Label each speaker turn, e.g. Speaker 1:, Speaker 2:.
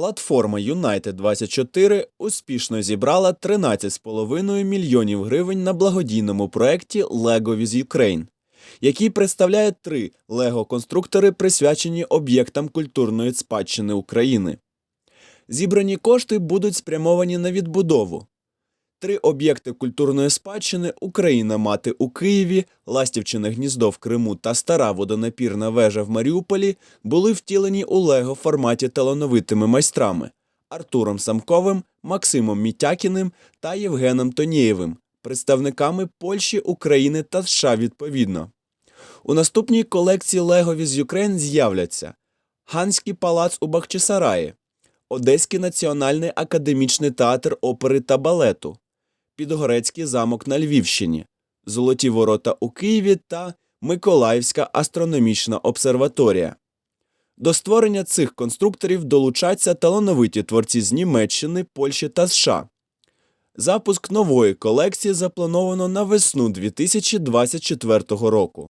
Speaker 1: Платформа United 24 успішно зібрала 13,5 мільйонів гривень на благодійному проєкті LEGO with Ukraine, який представляє три лего-конструктори, присвячені об'єктам культурної спадщини України. Зібрані кошти будуть спрямовані на відбудову. Три об'єкти культурної спадщини Україна мати у Києві, Ластівчине гніздо в Криму та стара водонапірна вежа в Маріуполі були втілені у Лего форматі талановитими майстрами Артуром Самковим, Максимом Мітякіним та Євгеном Тонієвим, представниками Польщі, України та США відповідно. У наступній колекції Lego with Ukraine з'являться Ганський палац у Бахчисараї, Одеський національний академічний театр опери та балету, Підгорецький замок на Львівщині, Золоті ворота у Києві та Миколаївська астрономічна обсерваторія. До створення цих конструкторів долучаться талановиті творці з Німеччини, Польщі та США. Запуск нової колекції заплановано на весну 2024 року.